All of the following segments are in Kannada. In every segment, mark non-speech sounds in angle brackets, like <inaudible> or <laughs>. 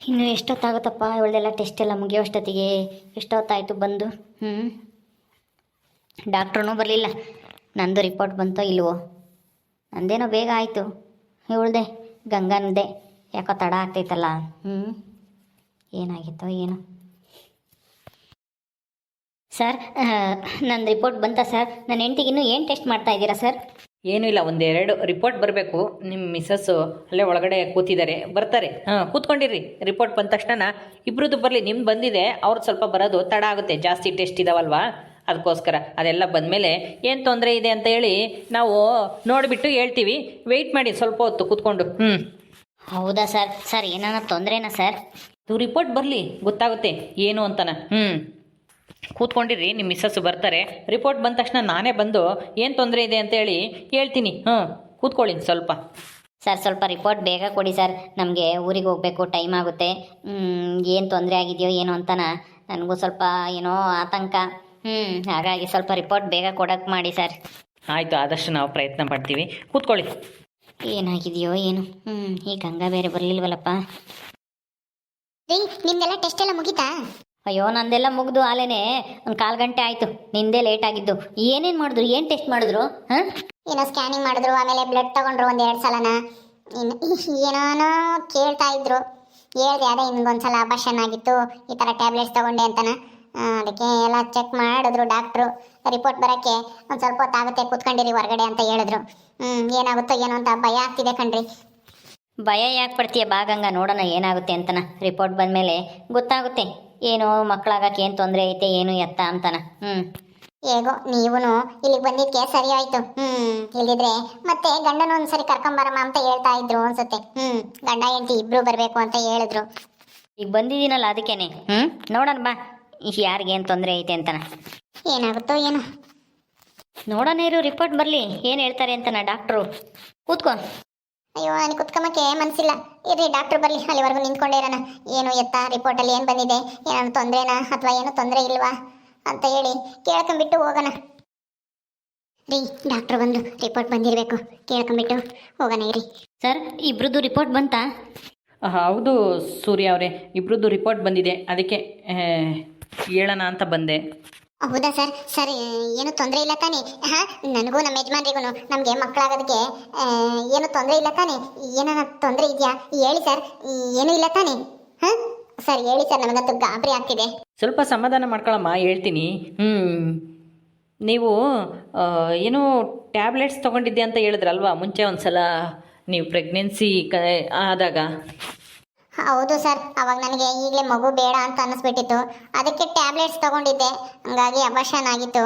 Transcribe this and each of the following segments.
ಇನ್ನು ಎಷ್ಟೊತ್ತಾಗುತ್ತಪ್ಪ ಒಳ್ಳೆಲ್ಲ ಟೆಸ್ಟ್ ಎಲ್ಲ ಮುಗಿಯೋಷ್ಟೊತ್ತಿಗೆ ಎಷ್ಟೊತ್ತಾಯಿತು ಬಂದು? ಹ್ಞೂ ಡಾಕ್ಟ್ರೂ ಬರಲಿಲ್ಲ. ನಂದು ರಿಪೋರ್ಟ್ ಬಂತೋ ಇಲ್ವೋ? ನಂದೇನೋ ಬೇಗ ಆಯಿತು. ಇವಳ್ದೆ ಗಂಗನದೇ ಯಾಕೋ ತಡ ಆಗ್ತೈತಲ್ಲ? ಹ್ಞೂ ಏನಾಗಿತ್ತೋ ಏನೋ? ಸರ್ ನನ್ನ ರಿಪೋರ್ಟ್ ಬಂತ ಸರ್. ನನ್ನ ಹೆಂಡ್ತಿಗಿನ್ನೂ ಏನು ಟೆಸ್ಟ್ ಮಾಡ್ತಾ ಇದ್ದೀರಾ ಸರ್? ಏನೂ ಇಲ್ಲ ಒಂದೆರಡು ರಿಪೋರ್ಟ್ ಬರಬೇಕು. ನಿಮ್ಮ ಮಿಸ್ಸಸ್ಸು ಅಲ್ಲೇ ಒಳಗಡೆ ಕೂತಿದ್ದಾರೆ. ಬರ್ತಾರೆ. ಹಾಂ ಕೂತ್ಕೊಂಡಿರಿ. ರಿಪೋರ್ಟ್ ಬಂದ ತಕ್ಷಣ ಇಬ್ಬರದ್ದು ಬರಲಿ. ನಿಮ್ಮ ಬಂದಿದೆ ಅವ್ರದ್ದು ಸ್ವಲ್ಪ ಬರೋದು ತಡ ಆಗುತ್ತೆ. ಜಾಸ್ತಿ ಟೆಸ್ಟ್ ಇದಾವಲ್ವಾ? ಅದಕ್ಕೋಸ್ಕರ ಅದೆಲ್ಲ ಬಂದಮೇಲೆ ಏನು ತೊಂದರೆ ಇದೆ ಅಂತ ಹೇಳಿ ನಾವು ನೋಡಿಬಿಟ್ಟು ಹೇಳ್ತೀವಿ. ವೆಯ್ಟ್ ಮಾಡಿ ಸ್ವಲ್ಪ ಹೊತ್ತು ಕೂತ್ಕೊಂಡು. ಹ್ಞೂ ಹೌದಾ ಸರ್? ಸರ್ ಏನಾರ ತೊಂದರೆನಾ ಸರ್? ಇದು ರಿಪೋರ್ಟ್ ಬರಲಿ. ಗೊತ್ತಾಗುತ್ತೆ. ಏನು ಅಂತನ. ಹ್ಞೂ ಕೂತ್ಕೊಂಡಿರಿ ನಿಮ್ಮ ಮಿಸ್ಸಸ್ಸು ಬರ್ತಾರೆ. ರಿಪೋರ್ಟ್ ಬಂದ ತಕ್ಷಣ ನಾನೇ ಬಂದು ಏನು ತೊಂದರೆ ಇದೆ ಅಂತೇಳಿ ಹೇಳ್ತೀನಿ. ಹ್ಞೂ ಕೂತ್ಕೊಳ್ಳಿ ಸ್ವಲ್ಪ. ಸರ್ ಸ್ವಲ್ಪ ರಿಪೋರ್ಟ್ ಬೇಗ ಕೊಡಿ ಸರ್. ನಮಗೆ ಊರಿಗೆ ಹೋಗಬೇಕು ಟೈಮ್ ಆಗುತ್ತೆ. ಏನು ತೊಂದರೆ ಆಗಿದೆಯೋ ಏನೋ ಅಂತನ ನನಗೂ ಸ್ವಲ್ಪ ಏನೋ ಆತಂಕ. ಹ್ಞೂ ಹಾಗಾಗಿ ಸ್ವಲ್ಪ ರಿಪೋರ್ಟ್ ಬೇಗ ಕೊಡೋಕ್ಕೆ ಮಾಡಿ ಸರ್. ಆಯಿತು ಆದಷ್ಟು ನಾವು ಪ್ರಯತ್ನ ಪಡ್ತೀವಿ. ಕೂತ್ಕೊಳ್ಳಿ. ಏನಾಗಿದೆಯೋ ಏನು. ಹ್ಞೂ ಈ ಗಂಗಾ ಬೇರೆ ಬರಲಿಲ್ವಲ್ಲಪ್ಪ. ನಿಮ್ದೆಲ್ಲ ಟೆಸ್ಟ್ ಎಲ್ಲ ಮುಗೀತಾ? ಅಯ್ಯೋ ನಂದೆಲ್ಲ ಮುಗಿದು ಆಲೇನೆ ಒಂದು ಕಾಲು ಗಂಟೆ ಆಯಿತು. ನಿಂದೆ ಲೇಟ್ ಆಗಿದ್ದು. ಏನೇನು ಮಾಡಿದ್ರು? ಏನು ಟೆಸ್ಟ್ ಮಾಡಿದ್ರು? ಹಾಂ? ಏನೋ ಸ್ಕ್ಯಾನಿಂಗ್ ಮಾಡಿದ್ರು ಆಮೇಲೆ ಬ್ಲಡ್ ತಗೊಂಡ್ರು ಒಂದ್ ಎರಡ್ ಸಲನ. ಇನ್ನು <laughs> ಏನೋ ಕೇಳ್ತಾ ಇದ್ರು. ಹೇಳ್ದೆ ಅದೇ ನಿಮ್ಗೊಂದ್ಸಲ ಆಪರೇಷನ್ ಆಗಿತ್ತು ಈ ಥರ ಟ್ಯಾಬ್ಲೆಟ್ಸ್ ತಗೊಂಡೆ ಅಂತನ. ಅದಕ್ಕೆ ಎಲ್ಲ ಚೆಕ್ ಮಾಡಿದ್ರು ಡಾಕ್ಟ್ರು ರಿಪೋರ್ಟ್ ಬರೋಕ್ಕೆ ಒಂದು ಸ್ವಲ್ಪ ಹೊತ್ತಾಗುತ್ತೆ ಕೂತ್ಕೊಂಡಿರಿ ಹೊರಗಡೆ ಅಂತ ಹೇಳಿದ್ರು. ಹ್ಞೂ ಏನಾಗುತ್ತೋ ಏನೋ ಅಂತ ಭಯ ಆಗ್ತಿದೆ ಕಣ್ರಿ. ಭಯ ಯಾಕೆ ಪಡ್ತೀಯ ಬಾಗಂಗ? ನೋಡೋಣ ಏನಾಗುತ್ತೆ ಅಂತನ. ರಿಪೋರ್ಟ್ ಬಂದಮೇಲೆ ಗೊತ್ತಾಗುತ್ತೆ. ಏನು ಮಕ್ಕಳಾಗಕ್ಕೆ ಏನು ತೊಂದರೆ ಐತೆ ಏನು ಎತ್ತ ಅಂತಾನ. ಹ್ಞೂ ಹೇಗೋ ನೀವುನು ಇಲ್ಲಿಗೆ ಬಂದಿದ್ದಕ್ಕೆ ಸರಿ ಆಯ್ತು. ಹ್ಮ್. ಇಲ್ದಿದ್ರೆ ಮತ್ತೆ ಗಂಡನ ಒಂದ್ಸರಿ ಕರ್ಕೊಂಬರಮ್ಮ ಅಂತ ಹೇಳ್ತಾ ಇದ್ರು ಅನ್ಸುತ್ತೆ. ಹ್ಮ್. ಗಂಡ ಹೆಂಡತಿ ಇಬ್ರು ಬರಬೇಕು ಅಂತ ಹೇಳಿದ್ರು. ಈಗ ಬಂದಿದ್ದೀನಲ್ಲ ಅದಕ್ಕೇನೆ. ಹ್ಞೂ ನೋಡೋಣ ಬಾ. ಯಾರಿಗೇನು ತೊಂದರೆ ಐತೆ ಅಂತಾನ. ಏನಾಗುತ್ತೋ ಏನೋ. ನೋಡೋಣ ಇರು ರಿಪೋರ್ಟ್ ಬರಲಿ. ಏನು ಹೇಳ್ತಾರೆ ಅಂತಾನ ಡಾಕ್ಟ್ರು. ಕೂತ್ಕೊ. ಅಯ್ಯೋ ನನಗೆ ಕುತ್ಕೊಂಬಕ್ಕೆ ಮನಸ್ಸಿಲ್ಲ ಇರ್ರಿ ಡಾಕ್ಟರ್ ಬರಲಿ ಅಲ್ಲಿವರೆಗೂ ನಿಂತ್ಕೊಂಡೇ ಇರೋಣ. ಏನು ಎತ್ತ ರಿಪೋರ್ಟಲ್ಲಿ ಏನು ಬಂದಿದೆ? ಏನಾದ್ರು ತೊಂದರೆನಾ? ಅಥವಾ ಏನು ತೊಂದರೆ ಇಲ್ವಾ? ಅಂತ ಹೇಳಿ ಕೇಳ್ಕೊಂಬಿಟ್ಟು ಹೋಗೋಣ. ರೀ ಡಾಕ್ಟ್ರ್ ಬಂದು ರಿಪೋರ್ಟ್ ಬಂದಿರಬೇಕು. ಕೇಳ್ಕೊಂಬಿಟ್ಟು ಹೋಗೋಣ ಇರಿ. ಸರ್ ಇಬ್ರದ್ದು ರಿಪೋರ್ಟ್ ಬಂತಾ? ಹೌದು ಸೂರ್ಯ ಅವರೇ. ಇಬ್ರದ್ದು ರಿಪೋರ್ಟ್ ಬಂದಿದೆ. ಅದಕ್ಕೆ ಹೇಳೋಣ ಅಂತ ಬಂದೆ. ಹೌದಾ ಸರ್? ಸರ್, ಏನು ತೊಂದರೆ ಇಲ್ಲ ತಾನೇ? ಹಾಂ, ನನಗೂ ನಮ್ಮ ಯಜಮಾನ್ರಿಗೂ ನಮಗೆ ಮಕ್ಕಳಾಗೋದಕ್ಕೆ ಏನು ತೊಂದರೆ ಇಲ್ಲ ತಾನೇ? ಏನಾರ ತೊಂದರೆ ಇದೆಯಾ? ಹೇಳಿ ಸರ್, ಏನೂ ಇಲ್ಲ ತಾನೇ? ಹಾಂ? ಸರ್, ಹೇಳಿ ಸರ್, ನಮಗಂತೂ ಗಾಬರಿ ಆಗ್ತಿದೆ. ಸ್ವಲ್ಪ ಸಮಾಧಾನ ಮಾಡ್ಕೊಳಮ್ಮ, ಹೇಳ್ತೀನಿ. ಹ್ಞೂ ನೀವು ಏನು ಟ್ಯಾಬ್ಲೆಟ್ಸ್ ತೊಗೊಂಡಿದ್ದೆ ಅಂತ ಹೇಳಿದ್ರಲ್ವಾ, ಮುಂಚೆ ಒಂದು ಸಲ ನೀವು ಪ್ರೆಗ್ನೆನ್ಸಿ ಆದಾಗ? ಹೌದು ಸರ್ ಅವಾಗ ನನಗೆ ಈಗಲೇ ಮಗು ಬೇಡ ಅಂತ ಅನ್ನಿಸ್ಬಿಟ್ಟಿತ್ತು. ಅದಕ್ಕೆ ಟ್ಯಾಬ್ಲೆಟ್ಸ್ ತಗೊಂಡಿದ್ದೆ. ಹಂಗಾಗಿ ಅಬಾಷನ್ ಆಗಿತ್ತು.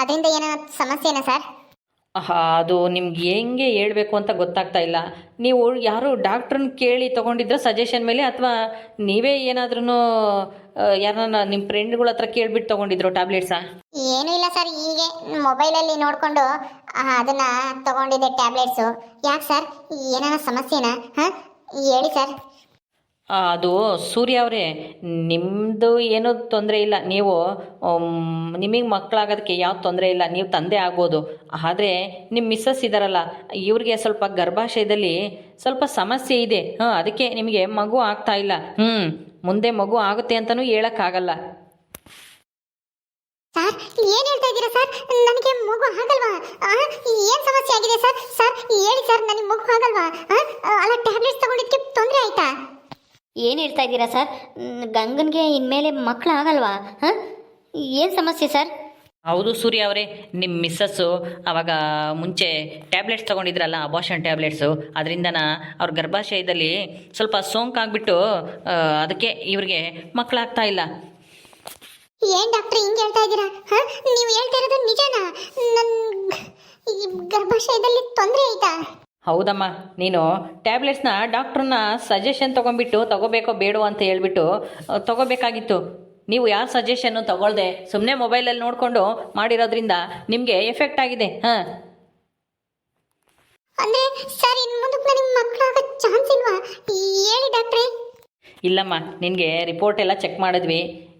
ಅದರಿಂದ ಏನೋ ಸಮಸ್ಯೆನಾ ಸರ್? ಅದು ನಿಮ್ಗೆ ಹೆಂಗೆ ಹೇಳಬೇಕು ಅಂತ ಗೊತ್ತಾಗ್ತಾ ಇಲ್ಲ. ನೀವು ಯಾರು ಡಾಕ್ಟ್ರನ್ನ ಕೇಳಿ ತೊಗೊಂಡಿದ್ರ ಸಜೆಷನ್ ಮೇಲೆ ಅಥವಾ ನೀವೇ ಏನಾದ್ರೂ ಯಾರನ್ನ ನಿಮ್ಮ ಫ್ರೆಂಡ್ಗಳ ಹತ್ರ ಕೇಳ್ಬಿಟ್ಟು ತೊಗೊಂಡಿದ್ರು ಟ್ಯಾಬ್ಲೆಟ್ಸಾ? ಏನೂ ಇಲ್ಲ ಸರ್ ಹೀಗೆ ಮೊಬೈಲಲ್ಲಿ ನೋಡಿಕೊಂಡು ಅದನ್ನ ತಗೊಂಡಿದ್ದೆ ಟ್ಯಾಬ್ಲೆಟ್ಸು. ಯಾಕೆ ಸರ್? ಏನಾರ ಸಮಸ್ಯೆನಾ? ಹಾಂ? ಹೇಳಿ ಸರ್. ಅದು ಸೂರ್ಯ ಅವರೇ ನಿಮ್ಮದು ಏನೂ ತೊಂದರೆ ಇಲ್ಲ. ನೀವು ನಿಮಗೆ ಮಕ್ಕಳಾಗೋದಕ್ಕೆ ಯಾವ ತೊಂದರೆ ಇಲ್ಲ. ನೀವು ತಂದೆ ಆಗ್ಬೋದು. ಆದರೆ ನಿಮ್ಮ ಮಿಸ್ಸಸ್ ಇದ್ದಾರಲ್ಲ ಇವ್ರಿಗೆ ಸ್ವಲ್ಪ ಗರ್ಭಾಶಯದಲ್ಲಿ ಸ್ವಲ್ಪ ಸಮಸ್ಯೆ ಇದೆ. ಹಾಂ, ಅದಕ್ಕೆ ನಿಮಗೆ ಮಗು ಆಗ್ತಾ ಇಲ್ಲ. ಹ್ಞೂ ಮುಂದೆ ಮಗು ಆಗುತ್ತೆ ಅಂತಲೂ ಹೇಳೋಕ್ಕಾಗಲ್ಲ. ಸರ್ ಏನು ಹೇಳ್ತಾ ಇದ್ದೀರಾ ಸರ್? ನನಗೆ ಮಗು ಆಗಲ್ವಾ? ಏನು ಸಮಸ್ಯೆ ಆಗಿದೆ ಸರ್? ಸರ್ ಹೇಳಿ ಸರ್ ನನಗೆ ಮಗು ಆಗಲ್ವಾ? ಆ? ಅಲ್ಲ ಟ್ಯಾಬ್ಲೆಟ್ಸ್ ತಗೊಂಡಿದ್ದಕ್ಕೆ ತೊಂದರೆ ಆಯ್ತಾ? ಏನು ಹೇಳ್ತಾ ಇದ್ದೀರಾ ಸರ್? ಗಂಗನ್ಗೆ ಇನ್ಮೇಲೆ ಮಕ್ಕಳು ಆಗಲ್ವಾ? ಹಾಂ? ಏನು ಸಮಸ್ಯೆ ಸರ್? ಹೌದು ಸೂರ್ಯ ಅವರೇ ನಿಮ್ಮ ಮಿಸ್ಸಸ್ಸು ಅವಾಗ ಮುಂಚೆ ಟ್ಯಾಬ್ಲೆಟ್ಸ್ ತೊಗೊಂಡಿದ್ರಲ್ಲ ಅಬಾಷನ್ ಟ್ಯಾಬ್ಲೆಟ್ಸು ಅದರಿಂದನ ಅವ್ರ ಗರ್ಭಾಶಯದಲ್ಲಿ ಸ್ವಲ್ಪ ಸೋಂಕಾಗ್ಬಿಟ್ಟು ಅದಕ್ಕೆ ಇವ್ರಿಗೆ ಮಕ್ಕಳಾಗ್ತಾ ಇಲ್ಲ. ಏನ್ ಡಾಕ್ಟರ್ ಹಿಂಗ್ ಹೇಳ್ತಾ ಇದ್ದೀರಾ? ಹಾ? ನೀವು ಹೇಳ್ತಾ ಇರೋದು ನಿಜನಾ? ನನ್ನ ಈ ಗರ್ಭಾಶಯದಲ್ಲಿ ತೊಂದರೆ ಆಯ್ತಾ? ಹೌದಮ್ಮ ನೀನು ಟ್ಯಾಬ್ಲೆಟ್ಸ್ನ ಡಾಕ್ಟ್ರನ್ನ ಸಜೆಷನ್ ತೊಗೊಂಬಿಟ್ಟು ತಗೋಬೇಕೋ ಬೇಡೋ ಅಂತ ಹೇಳ್ಬಿಟ್ಟು ತಗೋಬೇಕಾಗಿತ್ತು. ನೀವು ಯಾವ ಸಜೆಷನ್ನು ತಗೊಳ್ದೆ? ಸುಮ್ಮನೆ ಮೊಬೈಲಲ್ಲಿ ನೋಡಿಕೊಂಡು ಮಾಡಿರೋದ್ರಿಂದ ನಿಮಗೆ ಎಫೆಕ್ಟ್ ಆಗಿದೆ ಹಾಂ? ಅಂದ್ರೆ ಸರ್ ಇನ್ ಮುಂದಕ್ಕೆ ನನಗೆ ಮಕ್ಕಳಾಗೋ ಚಾನ್ಸ್ ಇಲ್ವಾ? ಹೇಳಿ ಡಾಕ್ಟ್ರೇ. ಇಲ್ಲಮ್ಮ ನಿನಗೆ ರಿಪೋರ್ಟ್ ಎಲ್ಲ ಚೆಕ್ ಮಾಡಿದ್ವಿ.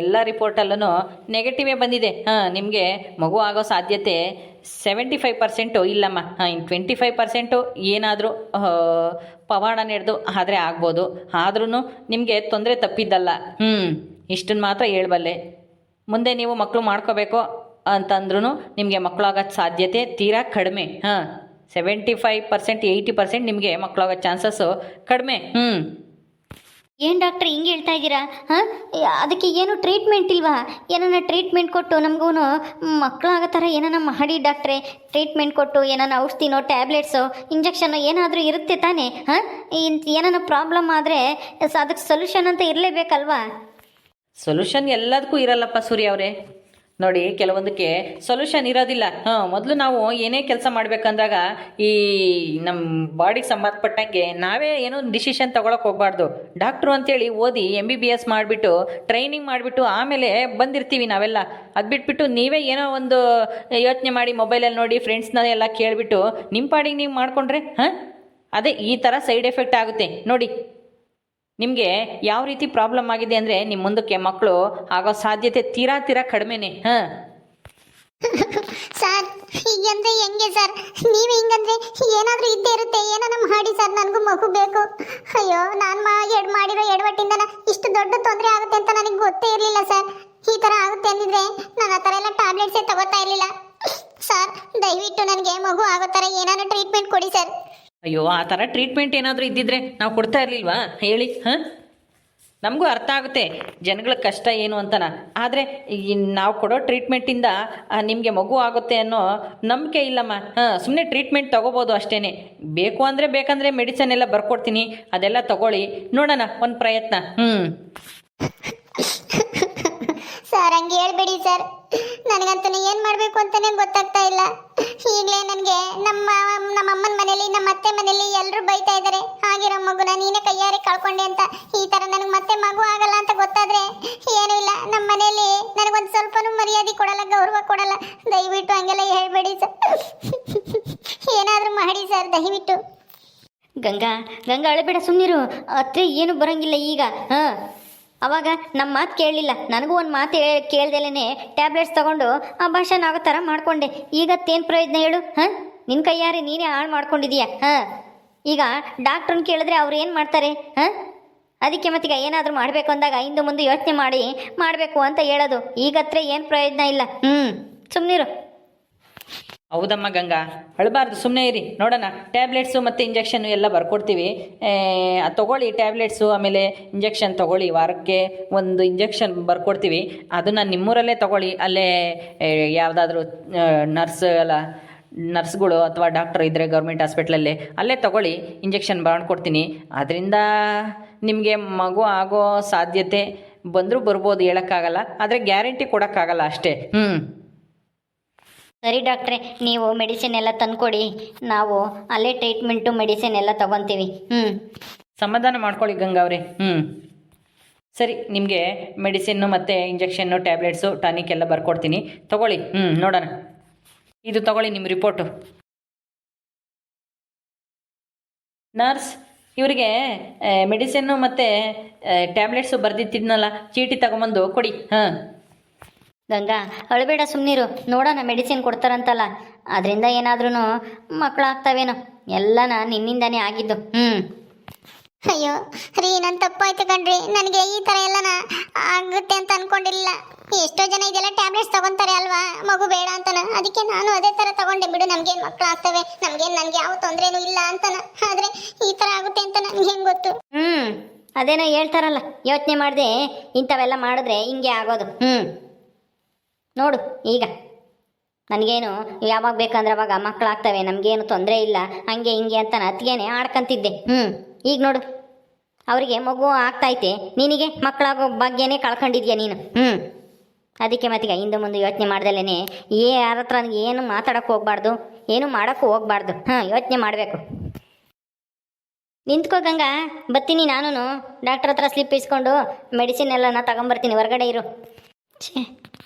ಎಲ್ಲ ರಿಪೋರ್ಟಲ್ಲೂ ನೆಗೆಟಿವೇ ಬಂದಿದೆ. ಹಾಂ, ನಿಮಗೆ ಮಗು ಆಗೋ ಸಾಧ್ಯತೆ ಸೆವೆಂಟಿ ಫೈವ್ ಪರ್ಸೆಂಟು ಇಲ್ಲಮ್ಮ. ಹಾಂ ಇನ್ನು ಟ್ವೆಂಟಿ ಫೈವ್ ಪರ್ಸೆಂಟು ಏನಾದರೂ ಪವಾಡ ನಡೆದು ಆದರೆ ಆಗ್ಬೋದು. ಆದ್ರೂ ನಿಮಗೆ ತೊಂದರೆ ತಪ್ಪಿದ್ದಲ್ಲ. ಹ್ಞೂ ಇಷ್ಟನ್ನು ಮಾತ್ರ ಹೇಳಬಲ್ಲೆ. ಮುಂದೆ ನೀವು ಮಕ್ಕಳು ಮಾಡ್ಕೋಬೇಕು ಅಂತಂದ್ರೂ ನಿಮಗೆ ಮಕ್ಕಳಾಗೋ ಸಾಧ್ಯತೆ ತೀರಾ ಕಡಿಮೆ. ಹಾಂ seventy five percent eighty percent ನಿಮಗೆ ಮಕ್ಕಳಾಗೋ ಚಾನ್ಸಸ್ಸು ಕಡಿಮೆ. ಹ್ಞೂ ಏನು ಡಾಕ್ಟ್ರ್ ಹಿಂಗೆ ಹೇಳ್ತಾ ಇದ್ದೀರಾ? ಹಾಂ? ಅದಕ್ಕೆ ಏನು ಟ್ರೀಟ್ಮೆಂಟ್ ಇಲ್ವಾ? ಏನನ್ನ ಟ್ರೀಟ್ಮೆಂಟ್ ಕೊಟ್ಟು ನಮಗೂ ಮಕ್ಕಳಾಗೋ ಥರ ಏನನ್ನ ಮಾಡಿ ಡಾಕ್ಟ್ರೆ ಟ್ರೀಟ್ಮೆಂಟ್ ಕೊಟ್ಟು ಏನನ್ನ ಔಷಧಿನೋ ಟ್ಯಾಬ್ಲೆಟ್ಸೋ ಇಂಜೆಕ್ಷನೋ ಏನಾದರೂ ಇರುತ್ತೆ ತಾನೇ? ಹಾಂ? ಏನನ್ನ ಪ್ರಾಬ್ಲಮ್ ಆದರೆ ಅದಕ್ಕೆ ಸೊಲ್ಯೂಷನ್ ಅಂತ ಇರಲೇಬೇಕಲ್ವಾ? ಸೊಲ್ಯೂಷನ್ ಎಲ್ಲದಕ್ಕೂ ಇರಲ್ಲಪ್ಪ ಸೂರ್ಯ ಅವರೇ. ನೋಡಿ, ಕೆಲವೊಂದಕ್ಕೆ ಸೊಲ್ಯೂಷನ್ ಇರೋದಿಲ್ಲ. ಹಾಂ, ಮೊದಲು ನಾವು ಏನೇ ಕೆಲಸ ಮಾಡಬೇಕಂದಾಗ ಈ ನಮ್ಮ ಬಾಡಿಗೆ ಸಂಬಂಧಪಟ್ಟಂಗೆ ನಾವೇ ಏನೋ ಡಿಸಿಷನ್ ತೊಗೊಳಕ್ಕೆ ಹೋಗಬಾರ್ದು. ಡಾಕ್ಟ್ರು ಅಂತೇಳಿ ಓದಿ ಎಂ ಬಿ ಬಿ ಎಸ್ ಮಾಡಿಬಿಟ್ಟು ಟ್ರೈನಿಂಗ್ ಮಾಡಿಬಿಟ್ಟು ಆಮೇಲೆ ಬಂದಿರ್ತೀವಿ ನಾವೆಲ್ಲ. ಅದು ಬಿಟ್ಬಿಟ್ಟು ನೀವೇ ಏನೋ ಒಂದು ಯೋಚನೆ ಮಾಡಿ ಮೊಬೈಲಲ್ಲಿ ನೋಡಿ ಫ್ರೆಂಡ್ಸ್ನ ಎಲ್ಲ ಕೇಳಿಬಿಟ್ಟು ನಿಮ್ಮ ಪಾಡಿಗೆ ನೀವು ಮಾಡಿಕೊಂಡ್ರೆ? ಹಾಂ? ಅದೇ ಈ ಥರ ಸೈಡ್ ಎಫೆಕ್ಟ್ ಆಗುತ್ತೆ. ನೋಡಿ ನಿಮಗೆ ಯಾವ ರೀತಿ ಪ್ರಾಬ್ಲಮ್ ಆಗಿದೆ ಅಂದರೆ ನಿಮ್ಮ ಮುಂದಕ್ಕೆ ಮಕ್ಕಳು ಆಗೋ ಸಾಧ್ಯತೆ ತೀರಾ ತೀರಾ ಕಡಿಮೆನೆ, ಹಾಂ? <laughs> ಸರ್, ಹೀಗಂದ್ರೆ ಹೆಂಗೆ ಸರ್? ನೀವು ಹಿಂಗಂದ್ರೆ ಏನಾದರೂ ಇದ್ದೇ ಇರುತ್ತೆ ಏನಾನ ಮಾಡಿ ಸರ್, ನನಗೂ ಮಗು ಬೇಕು. ಅಯ್ಯೋ, ನಾನು ಮಾ ಎಡ್ ಮಾಡಿರೋ ಎಡವಟ್ಟಿಂದ ಇಷ್ಟು ದೊಡ್ಡ ತೊಂದರೆ ಆಗುತ್ತೆ ಅಂತ ನನಗೆ ಗೊತ್ತೇ ಇರಲಿಲ್ಲ ಸರ್. ಈ ಥರ ಆಗುತ್ತೆ ಅಂದಿದ್ರೆ ನಾನು ಆ ಥರ ಎಲ್ಲ ಟ್ಯಾಬ್ಲೆಟ್ಸೇ ತಗೋತಾ ಇರಲಿಲ್ಲ. <coughs> ಸರ್, ದಯವಿಟ್ಟು ನನಗೆ ಮಗು ಆಗೋ ಥರ ಏನಾದ್ರು ಟ್ರೀಟ್ಮೆಂಟ್ ಕೊಡಿ ಸರ್. ಅಯ್ಯೋ, ಆ ಥರ ಟ್ರೀಟ್ಮೆಂಟ್ ಏನಾದರೂ ಇದ್ದಿದ್ರೆ ನಾವು ಕೊಡ್ತಾ ಇರಲಿಲ್ವಾ? ಹೇಳಿ, ಹಾಂ? ನಮಗೂ ಅರ್ಥ ಆಗುತ್ತೆ. ಜನಗಳ ಕಷ್ಟ ಏನು ಅಂತನ. ಆದರೆ ಈ ನಾವು ಕೊಡೋ ಟ್ರೀಟ್ಮೆಂಟಿಂದ ನಿಮಗೆ ಮಗು ಆಗುತ್ತೆ ಅನ್ನೋ ನಂಬಿಕೆ ಇಲ್ಲಮ್ಮ. ಹಾಂ ಸುಮ್ಮನೆ ಟ್ರೀಟ್ಮೆಂಟ್ ತೊಗೋಬೋದು ಅಷ್ಟೇ ಬೇಕು ಅಂದರೆ ಬೇಕಂದರೆ ಮೆಡಿಸನ್ ಎಲ್ಲ ಬರ್ಕೊಡ್ತೀನಿ. ಅದೆಲ್ಲ ತಗೊಳ್ಳಿ. ನೋಡೋಣ, ಒಂದು ಪ್ರಯತ್ನ. ಹ್ಞೂ ಹಂಗೆ ಹೇಳ್ಬೇಡಿ ಸರ್. ನನಗಂತೂ ಏನು ಮಾಡಬೇಕು ಅಂತಾನೆ ಗೊತ್ತಾಗ್ತಾ ಇಲ್ಲ. ಈಗಲೇ ನನಗೆ ನಮ್ಮ ನಮ್ಮ ಅಮ್ಮನ ಮನೆಯಲ್ಲಿ ನಮ್ಮ ಅತ್ತೆ ಮನೆಯಲ್ಲಿ ಎಲ್ಲರೂ ಬೈತಾ ಇದ್ದಾರೆ ಆಗಿರೋ ಮಗುನ ನೀನೇ ಕೈಯಾರೆ ಕಳ್ಕೊಂಡೆ ಅಂತ. ಈ ಥರ ನನಗೆ ಮತ್ತೆ ಮಗು ಆಗಲ್ಲ ಅಂತ ಗೊತ್ತಾದರೆ ಏನೂ ಇಲ್ಲ. ನಮ್ಮ ಮನೆಯಲ್ಲಿ ನನಗೊಂದು ಸ್ವಲ್ಪನೂ ಮರ್ಯಾದೆ ಕೊಡಲ್ಲ, ಗೌರವ ಕೊಡಲ್ಲ. ದಯವಿಟ್ಟು ಹಂಗೆಲ್ಲ ಹೇಳ್ಬೇಡಿ ಸರ್. ಏನಾದರೂ ಮಾಡಿ ಸರ್, ದಯವಿಟ್ಟು. ಗಂಗಾ ಗಂಗಾ ಅಳಬೇಡ ಸುಮ್ಮನಿರು ಅತ್ತೆ ಏನು ಬರಂಗಿಲ್ಲ ಈಗ. ಹಾಂ. ಅವಾಗ ನಮ್ಮ ಮಾತು ಕೇಳಲಿಲ್ಲ. ನನಗೂ ಒಂದು ಮಾತು ಕೇಳ್ದಲೇ ಟ್ಯಾಬ್ಲೆಟ್ಸ್ ತಗೊಂಡು, ಆ, ಭಾಷಣ ಆಗೋ ಥರ ಈಗ ಈಗತ್ತೇನು ಪ್ರಯೋಜನ ಹೇಳು? ಹಾಂ? ನಿನ್ನ ಕೈಯಾರೆ ನೀನೇ ಹಾಳು ಮಾಡ್ಕೊಂಡಿದೀಯ? ಹಾಂ? ಈಗ ಡಾಕ್ಟ್ರನ್ನ ಕೇಳಿದ್ರೆ ಅವ್ರು ಏನು ಮಾಡ್ತಾರೆ? ಹಾಂ? ಅದಕ್ಕೆ ಮತ್ತೀಗ ಏನಾದರೂ ಮಾಡಬೇಕು ಅಂದಾಗ ಹಿಂದೆ ಮುಂದೆ ಯೋಚನೆ ಮಾಡಿ ಮಾಡಬೇಕು ಅಂತ ಹೇಳೋದು. ಈಗತ್ರ ಏನು ಪ್ರಯೋಜನ ಇಲ್ಲ. ಹ್ಞೂ ಸುಮ್ಮನಿರು ಹೌದಮ್ಮ ಗಂಗಾ. ಅಳಬಾರ್ದು ಸುಮ್ಮನೆ ಇರಿ. ನೋಡೋಣ ಟ್ಯಾಬ್ಲೆಟ್ಸು ಮತ್ತು ಇಂಜೆಕ್ಷನ್ನು ಎಲ್ಲ ಬರ್ಕೊಡ್ತೀವಿ. ತೊಗೊಳ್ಳಿ ಟ್ಯಾಬ್ಲೆಟ್ಸು ಆಮೇಲೆ ಇಂಜೆಕ್ಷನ್ ತಗೊಳ್ಳಿ. ವಾರಕ್ಕೆ ಒಂದು ಇಂಜೆಕ್ಷನ್ ಬರ್ಕೊಡ್ತೀವಿ. ಅದನ್ನು ನಿಮ್ಮೂರಲ್ಲೇ ತಗೊಳ್ಳಿ. ಅಲ್ಲೇ ಯಾವುದಾದ್ರೂ ನರ್ಸ್ ಎಲ್ಲ ನರ್ಸ್ಗಳು ಅಥವಾ ಡಾಕ್ಟರ್ ಇದ್ದರೆ ಗೌರ್ಮೆಂಟ್ ಹಾಸ್ಪಿಟ್ಲಲ್ಲಿ ಅಲ್ಲೇ ತಗೊಳ್ಳಿ. ಇಂಜೆಕ್ಷನ್ ಬರ್ಕೊಡ್ತೀನಿ. ಅದರಿಂದ ನಿಮಗೆ ಮಗು ಆಗೋ ಸಾಧ್ಯತೆ ಬಂದರೂ ಬರ್ಬೋದು ಹೇಳೋಕ್ಕಾಗಲ್ಲ. ಆದರೆ ಗ್ಯಾರಂಟಿ ಕೊಡೋಕ್ಕಾಗಲ್ಲ ಅಷ್ಟೇ. ಹ್ಞೂ ಸರಿ ಡಾಕ್ಟ್ರೆ, ನೀವು ಮೆಡಿಸಿನ್ ಎಲ್ಲ ತಂದ್ಕೊಡಿ. ನಾವು ಅಲ್ಲೇ ಟ್ರೀಟ್ಮೆಂಟು ಮೆಡಿಸಿನ್ ಎಲ್ಲ ತಗೊತೀವಿ. ಹ್ಞೂ ಸಮಾಧಾನ ಮಾಡ್ಕೊಳ್ಳಿ ಗಂಗಾ ಅವರೇ. ಹ್ಞೂ ಸರಿ, ನಿಮಗೆ ಮೆಡಿಸಿನ್ನು ಮತ್ತು ಇಂಜೆಕ್ಷನ್ನು ಟ್ಯಾಬ್ಲೆಟ್ಸು ಟಾನಿಕ್ ಎಲ್ಲ ಬರ್ಕೊಡ್ತೀನಿ. ತಗೊಳ್ಳಿ. ಹ್ಞೂ ನೋಡೋಣ. ಇದು ತಗೊಳ್ಳಿ ನಿಮ್ಮ ರಿಪೋರ್ಟು ನರ್ಸ್ ಇವರಿಗೆ ಮೆಡಿಸಿನ್ನು ಮತ್ತು ಟ್ಯಾಬ್ಲೆಟ್ಸು ಬರೆದಿತ್ತಿದ್ನಲ್ಲ ಚೀಟಿ ತಗೊಂಬಂದು ಕೊಡಿ. ಹಾಂ ಗಂಗಾ ಅಳಬೇಡ ಸುಮ್ಮನಿರು ನೋಡೋಣ ಮೆಡಿಸಿನ್ ಕೊಡ್ತಾರಂತಲ್ಲ. ಅದರಿಂದ ಏನಾದ್ರೂ ಮಕ್ಕಳಾಗ್ತಾವೇನೋ ಎಲ್ಲನ ನಿನ್ನಿಂದಾನೇ ಆಗಿದ್ದು. ಹ್ಞೂ ಅಯ್ಯೋ ರೀ ನನ್ನ ತಪ್ಪಾಯ್ತು ಕಣ್ರಿ. ನನಗೆ ಈ ಥರ ಎಲ್ಲನ ಆಗುತ್ತೆ ಅಂತ ಅನ್ಕೊಂಡಿಲ್ಲ. ಎಷ್ಟೋ ಜನ ಇದೆಲ್ಲ ಟ್ಯಾಬ್ಲೆಟ್ಸ್ ತಗೊಂತಾರೆ ಅಲ್ವಾ? ಮಗು ಬೇಡ ಅಂತನ. ಅದಕ್ಕೆ ನಾನು ಅದೇ ಥರ ತಗೊಂಡೆ ಬಿಡು. ನಮ್ಗೇನು ಮಕ್ಕಳು ಆಗ್ತವೆ ನಮ್ಗೇನು ನನಗೆ ಯಾವ ತೊಂದರೆನೂ ಇಲ್ಲ ಅಂತನ. ಆದರೆ ಈ ಥರ ಆಗುತ್ತೆ ಅಂತ ನನಗೆ ಹೆಂಗೆ ಗೊತ್ತು? ಹ್ಞೂ ಅದೇನೋ ಹೇಳ್ತಾರಲ್ಲ. ಯೋಚನೆ ಮಾಡಿದೆ ಇಂಥವೆಲ್ಲ ಮಾಡಿದ್ರೆ ಹಿಂಗೆ ಆಗೋದು. ಹ್ಞೂ ನೋಡು, ಈಗ. ನನಗೇನು, ಯಾವಾಗ ಬೇಕಂದ್ರೆ ಅವಾಗ ಮಕ್ಕಳಾಗ್ತವೆ ನಮಗೇನು ತೊಂದರೆ ಇಲ್ಲ, ಹಂಗೆ ಹಿಂಗೆ ಅಂತ ಅತ್ತಿಗೆನೆ ಆಡ್ಕಂತಿದ್ದೆ. ಹ್ಞೂ ಈಗ ನೋಡು. ಅವರಿಗೆ ಮಗು ಆಗ್ತೈತೆ, ನಿನಗೆ ಮಕ್ಕಳಾಗೋ ಭಾಗ್ಯನೇ ಕಳ್ಕೊಂಡಿದ್ಯಾ ನೀನು? ಹ್ಞೂ ಅದಕ್ಕೆ ಮತ್ತೀಗ ಹಿಂದೆ ಮುಂದೆ ಯೋಚನೆ ಮಾಡ್ದಲೇ ಏ ಯಾರ ಹತ್ರ ಏನು ಮಾತಾಡೋಕ್ಕೆ ಹೋಗ್ಬಾರ್ದು, ಏನು ಮಾಡೋಕ್ಕೂ ಹೋಗ್ಬಾರ್ದು. ಹಾಂ, ಯೋಚನೆ ಮಾಡಬೇಕು. ನಿಂತ್ಕೋ ಗಂಗಾ ಬರ್ತೀನಿ ನಾನು ಡಾಕ್ಟ್ರ್ ಹತ್ರ ಸ್ಲಿಪ್ ಇಸ್ಕೊಂಡು, ಮೆಡಿಸಿನ್ ಎಲ್ಲ ನಾ ತಗೊಂಬರ್ತೀನಿ, ಹೊರಗಡೆ ಇರು. ಛೇ.